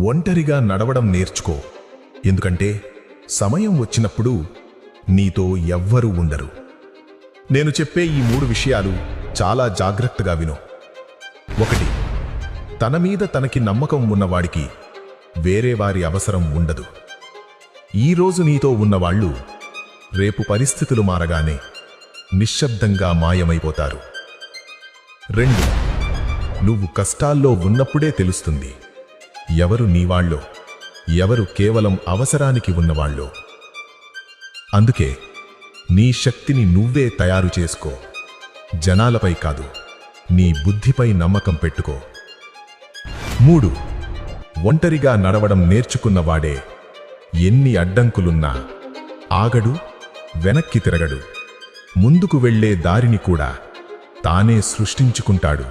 ఒంటరిగా నడవడం నేర్చుకో. ఎందుకంటే సమయం వచ్చినప్పుడు నీతో ఎవ్వరూ ఉండరు. నేను చెప్పే ఈ మూడు విషయాలు చాలా జాగ్రత్తగా విను. ఒకటి తన మీద తనకి నమ్మకం ఉన్నవాడికి వేరే వారి అవసరం ఉండదు. ఈరోజు నీతో ఉన్నవాళ్ళు రేపు పరిస్థితులు మారగానే నిశ్శబ్దంగా మాయమైపోతారు. రెండు నువ్వు కష్టాల్లో ఉన్నప్పుడే తెలుస్తుంది. ఎవరు నీవాళ్ళో? ఎవరు కేవలం అవసరానికి ఉన్నవాళ్ళో? అందుకే నీ శక్తిని నువ్వే తయారు చేసుకో. జనాలపై కాదు నీ బుద్ధిపై నమ్మకం పెట్టుకో. మూడు ఒంటరిగా నడవడం నేర్చుకున్నవాడే ఎన్ని అడ్డంకులున్నా ఆగడు వెనక్కి తిరగడు. ముందుకు వెళ్ళే దారిని కూడా తానే సృష్టించుకుంటాడు.